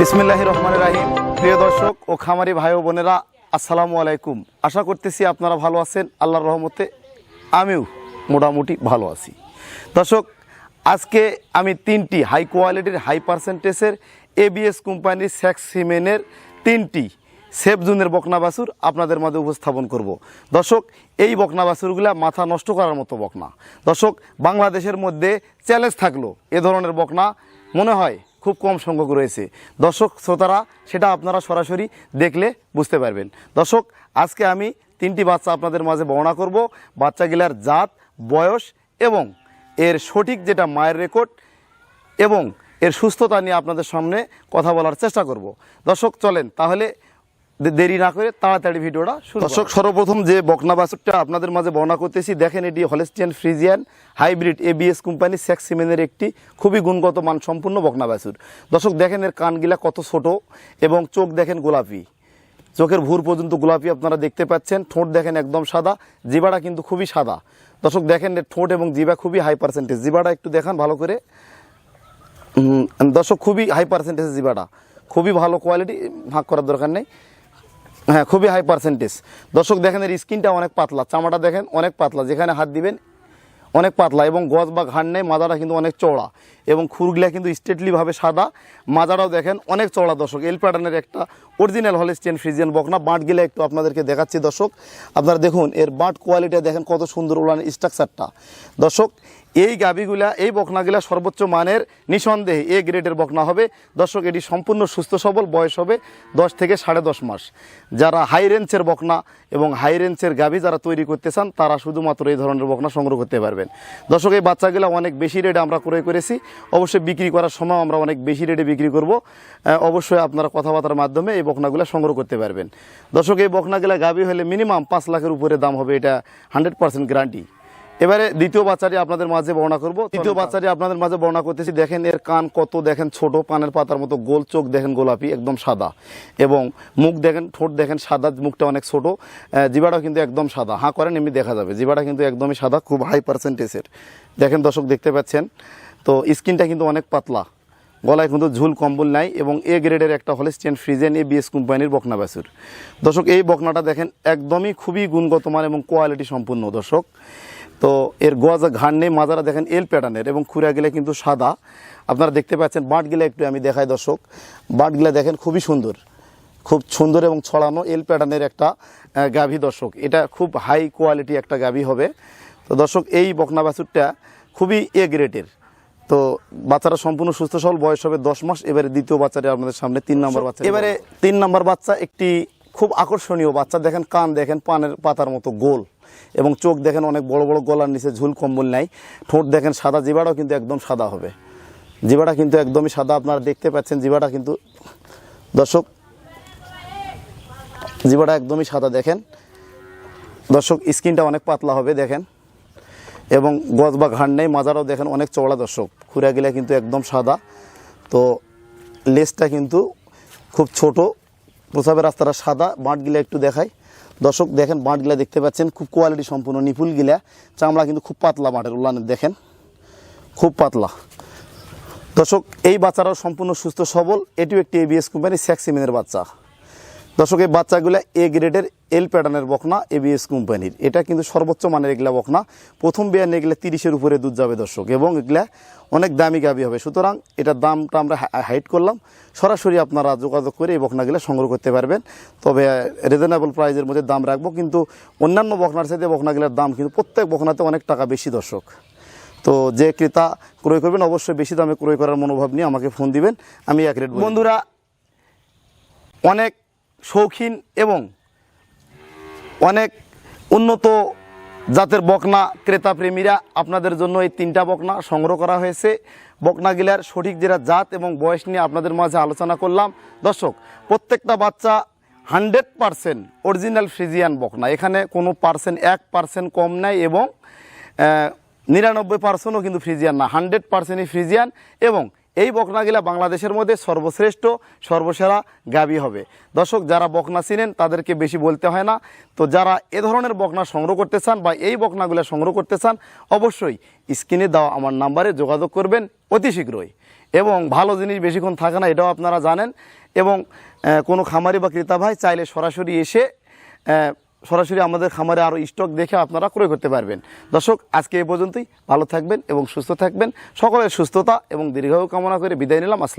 বিসমিল্লাহ রহমান রাহিম। প্রিয় দর্শক ও খামারি ভাই ও বোনেরা, আসসালামু আলাইকুম। আশা করতেছি আপনারা ভালো আছেন, আল্লাহর রহমতে আমিও মোটামুটি ভালো আছি। দর্শক, আজকে আমি তিনটি হাই কোয়ালিটির, হাই পার্সেন্টেজের এবিএস কোম্পানির স্যাক্স সিমেনের তিনটি সেফ জুনের বকনা বাছুর আপনাদের মাঝে উপস্থাপন করব। দর্শক, এই বকনা বাছুরগুলা মাথা নষ্ট করার মতো বকনা। দর্শক, বাংলাদেশের মধ্যে চ্যালেঞ্জ থাকল এ ধরনের বকনা। মনে হয় খুব কম সংখ্যক রয়েছে। দর্শক, শ্রোতারা, সেটা আপনারা সরাসরি দেখলে বুঝতে পারবেন। দর্শক, আজকে আমি তিনটি বাচ্চা আপনাদের মাঝে বর্ণনা করব। বাচ্চাগুলার জাত, বয়স এবং এর সঠিক যেটা মায়ের রেকর্ড এবং এর সুস্থতা নিয়ে আপনাদের সামনে কথা বলার চেষ্টা করব। দর্শক, চলেন তাহলে দেরি না করে তাড়াতাড়ি ভিডিওটা শুরু দর্শক সর্বপ্রথম যে বকনা বাছুরটা আপনাদের মাঝে বর্ণনা করতেছি দেখেন এটি Holstein Friesian hybrid ABS company sex সিমেনের একটি খুবই গুণগত মান সম্পূর্ণ বকনা বাছুর দর্শক দেখেন এর কানগিলা কত ছোট এবং চোখ দেখেন গোলাপি। চোখের ভুর পর্যন্ত গোলাপি আপনারা দেখতে পাচ্ছেন ঠোঁট দেখেন একদম সাদা জিবাটা কিন্তু খুবই সাদা। দর্শক দেখেন এর ঠোঁট এবং জিবা খুবই হাই পার্সেন্টেজ জিবাটা একটু দেখান ভালো করে। দর্শক খুবই হাই পার্সেন্টেজ জিবাটা খুবই ভালো কোয়ালিটি ভাগ করার দরকার নেই। হ্যাঁ খুবই হাই পার্সেন্টেজ দর্শক, দেখেন এর স্কিনটা অনেক পাতলা, চামড়াটা দেখেন অনেক পাতলা, যেখানে হাত দিবেন অনেক পাতলা এবং গজ বা ঘাড় নেই মাজাটা কিন্তু অনেক চওড়া। এবং খুরগুলা কিন্তু স্টেটলিভাবে সাদা। মাজাটাও দেখেন, অনেক চড়া দর্শক। এল প্যাটার্নের একটা অরিজিনাল হলিস্টিয়ান ফ্রিজিয়ান বকনা। বাঁট গিলা একটু আপনাদেরকে দেখাচ্ছি দর্শক। আপনারা দেখুন, এর বাঁট কোয়ালিটি দেখেন কত সুন্দর উলান স্ট্রাকচারটা দর্শক, এই গাবিগুলা এই বকনাগুলা সর্বোচ্চ মানের, নিঃসন্দেহে এ গ্রেডের বকনা হবে। দর্শক, এটি সম্পূর্ণ সুস্থ সবল, বয়স হবে দশ থেকে সাড়ে দশ মাস। যারা হাই রেঞ্জের বকনা এবং হাই রেঞ্জের গাভি যারা তৈরি করতে চান, তারা শুধুমাত্র এই ধরনের বকনা সংগ্রহ করতে পারবেন। দর্শক, এই বাচ্চাগুলো অনেক বেশি রেটে আমরা ক্রয় করেছি। অবশ্যই বিক্রি করার সময় আমরা অনেক বেশি রেটে বিক্রি করব। অবশ্যই আপনারা কথাবার্তার মাধ্যমে এই বকনাগুলো সংগ্রহ করতে পারবেন। দর্শক, এই বকনাগুলা গাভী হলে মিনিমাম পাঁচ লাখের উপরে দাম হবে, এটা হান্ড্রেড পার্সেন্ট গ্যারান্টি এবারে দ্বিতীয় বাচ্চাটি আপনাদের মাঝে বর্ণনা করব। দ্বিতীয় বাচ্চাটি আপনাদের মাঝে বর্ণনা করতেছি, দেখেন এর কান কত, দেখেন ছোট, পানের পাতার মতো গোল চোখ, দেখেন গোলাপি, একদম সাদা। এবং মুখ দেখেন, ঠোঁট দেখেন সাদা, মুখটা অনেক ছোট। জিবাটাও কিন্তু একদম সাদা। হাঁ করেন, এমনি দেখা যাবে। জিবাটা কিন্তু একদমই সাদা, খুব হাই পার্সেন্টেজের দেখেন দর্শক, দেখতে পাচ্ছেন। তো স্কিনটা কিন্তু অনেক পাতলা। গলায় কিন্তু ঝুল কম্বল নাই এবং এ গ্রেডের একটা হলিস্টিয়ান ফ্রিজেন এ বিএস কোম্পানির বকনা বাছুর। দর্শক, এই বকনাটা দেখেন একদমই খুবই গুণগত মান এবং কোয়ালিটি সম্পূর্ণ, দর্শক। তো এর গজ ঘাড় নেই, মাজারা দেখেন এল প্যাটার্নের এবং খুঁড়া গেলে কিন্তু সাদা। আপনারা দেখতে পাচ্ছেন বাঁটগুলা একটু আমি দেখাই, দর্শক। বাঁটগুলা দেখেন খুবই সুন্দর, খুব সুন্দর এবং ছড়ানো এল প্যাটার্নের একটা গাভী, দর্শক। এটা খুব হাই কোয়ালিটি একটা গাভী হবে। তো দর্শক, এই বকনা বাছুরটা খুবই এ গ্রেডের তো বাচ্চারা সম্পূর্ণ সুস্থ সবল বয়স হবে দশ মাস। এবারে দ্বিতীয় বাচ্চাটি আপনাদের সামনে তিন নম্বর বাচ্চা। এবারে তিন নম্বর বাচ্চা একটি খুব আকর্ষণীয় বাচ্চা। দেখেন কান দেখেন পানের পাতার মতো গোল এবং চোখ দেখেন অনেক বড় বড় গলার নিচে ঝুল কম্বল নাই। ঠোঁট দেখেন সাদা জিবাটাও কিন্তু একদম সাদা হবে। জিবাটা কিন্তু একদমই সাদা। আপনারা দেখতে পাচ্ছেন জিবাটা কিন্তু দর্শক জিবাটা একদমই সাদা দেখেন। দর্শক স্কিনটা অনেক পাতলা হবে দেখেন। এবং গজ বা ঘাড় নেই মাজারাও দেখেন অনেক চওড়া দর্শক। খুঁড়া গেলে কিন্তু একদম সাদা। তো লেজটা কিন্তু খুব ছোট। প্রসাবের রাস্তাটা সাদা। বাঁটগুলা একটু দেখায় দর্শক, দেখেন বাঁটগুলা দেখতে পাচ্ছেন, খুব কোয়ালিটি সম্পূর্ণ নিপুলগুলা। চামড়া কিন্তু খুব পাতলা বাঁটের উল্লানের দেখেন। খুব পাতলা। দর্শক, এই বাচ্চারাও সম্পূর্ণ সুস্থ সবল। এটিও একটি এবিএস কোম্পানি স্যাক্সিমিনের বাচ্চা। দর্শক, এই বাচ্চাগুলো এ গ্রেডের এল প্যাটার্নের বকনা এবিএস কোম্পানির। এটা কিন্তু সর্বোচ্চ মানের এগুলা বকনা প্রথম বিয়ান এগুলা তিরিশের উপরে দুধ যাবে দর্শক, এবং এগুলা অনেক দামি গাবি হবে। সুতরাং এটার দামটা আমরা হাইট করলাম। সরাসরি আপনারা যোগাযোগ করে এই বকনাগুলো সংগ্রহ করতে পারবেন। তবে রিজনেবল প্রাইজের মধ্যে দাম রাখব, কিন্তু অন্যান্য বকনার সাথে বকনাগুলোর দাম কিন্তু প্রত্যেক বকনাতে অনেক টাকা বেশি দর্শক। তো যে ক্রেতা ক্রয় করবেন, অবশ্যই বেশি দামে ক্রয় করার মনোভাব নিয়ে আমাকে ফোন দিবেন। আমি এক রেট বন্ধুরা, অনেক শৌখিন এবং অনেক উন্নত জাতের বকনা ক্রেতা প্রেমীরা আপনাদের জন্য এই তিনটা বকনা সংগ্রহ করা হয়েছে। বকনাগিলার সঠিক যেটা জাত এবং বয়স নিয়ে আপনাদের মাঝে আলোচনা করলাম। দর্শক, প্রত্যেকটা বাচ্চা হান্ড্রেড পারসেন্ট অরিজিনাল ফ্রিজিয়ান বকনা। এখানে কোনো পার্সেন্ট এক পার্সেন্ট কম নাই এবং নিরানব্বই পার্সেন্টও কিন্তু ফ্রিজিয়ান না। হান্ড্রেড পার্সেন্টই ফ্রিজিয়ান এবং এই বকনাগুলা বাংলাদেশের মধ্যে সর্বশ্রেষ্ঠ, সর্বসেরা গাবি হবে। দর্শক, যারা বকনা চিনেন, তাদেরকে বেশি বলতে হয় না। তো যারা এ ধরনের বকনা সংগ্রহ করতে চান বা এই বকনাগুলো সংগ্রহ করতে চান, অবশ্যই স্ক্রিনে দেওয়া আমার নাম্বারে যোগাযোগ করবেন অতি শীঘ্রই। এবং ভালো জিনিস বেশিক্ষণ থাকে না, এটাও আপনারা জানেন। এবং কোনো খামারি বা ক্রেতা ভাই চাইলে সরাসরি এসে সরাসরি আমাদের খামারে আরও স্টক দেখে আপনারা ক্রয় করতে পারবেন। দর্শক, আজকে এ পর্যন্তই। ভালো থাকবেন এবং সুস্থ থাকবেন। সকলের সুস্থতা এবং দীর্ঘায়ু কামনা করে বিদায় নিলাম। আসসালাম